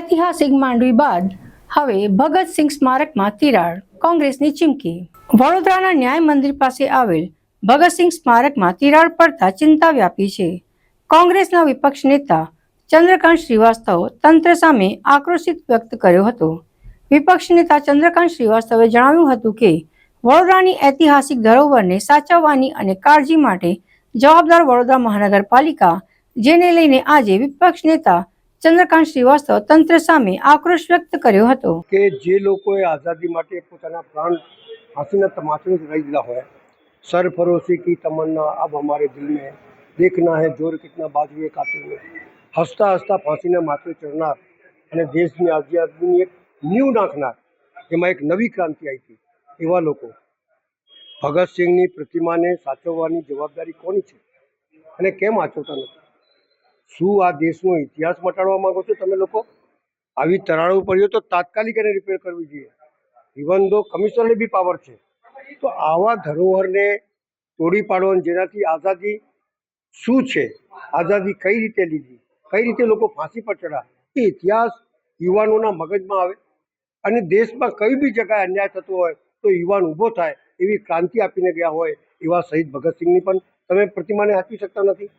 ઐતિહાસિક માંડવી બાદ હવે ભગતસિંહ સ્મારકમાં તિરાડ, કોંગ્રેસની ચીમકી. વડોદરાના ન્યાય મંદિર પાસે આવેલ ભગતસિંહ સ્મારકમાં તિરાડ પડતા ચિંતા વ્યાપી છે. કોંગ્રેસના વિપક્ષ નેતા ચંદ્રકાંત શ્રીવાસ્તવ તંત્ર સામે આક્રોશિત વ્યક્ત કર્યો હતો. વિપક્ષ નેતા ચંદ્રકાંત શ્રીવાસ્તવે જણાવ્યું હતું કે, વડોદરાની ઐતિહાસિક ધરોહરને સાચવવાની અને કાળજી માટે જવાબદાર વડોદરા મહાનગરપાલિકા, જેને લઈને આજે વિપક્ષ નેતા ચંદ્રકાંત શ્રીવાસ્તવ તંત્ર સામે આક્રોશ વ્યક્ત કર્યો હતો. કે જે લોકોએ આઝાદી માટે પોતાના પ્રાણ ફાંસીના જ રહી દીધા હોય, સરફરોશી કી તમન્ના અબ હમારે દિલ મેં દેખના હે, જોર કિતના બાજુએ કાતિલ મેં. હસતા હસતા ફાંસીના માથે ચડનાર અને દેશની આઝાદીની એક ન્યૂ નાખનાર, એમાં એક નવી ક્રાંતિ આવી હતી. એવા લોકો ભગતસિંહની પ્રતિમાને સાચવવાની જવાબદારી કોની છે? અને કેમ આચવતા નથી? શું આ દેશનો ઇતિહાસ મટાડવા માંગો છો તમે લોકો? આવી તરાડો પડ્યો તો તાત્કાલિક એને રિપેર કરવી જોઈએ. ઇવન દો કમિશનરને બી પાવર છે. તો આવા ધરોહરને તોડી પાડવાની જેનાથી આઝાદી શું છે? આઝાદી કઈ રીતે લીધી? કઈ રીતે લોકો ફાંસી પર ચડ્યા એ ઇતિહાસ યુવાનોના મગજમાં આવે. અને દેશમાં કઈ બી જગ્યાએ અન્યાય થતો હોય, તો યુવાન ઊભો થાય, એવી ક્રાંતિ આપીને ગયા હોય એવા શહીદ ભગતસિંહની પણ તમે પ્રતિમાને આપી શકતા નથી.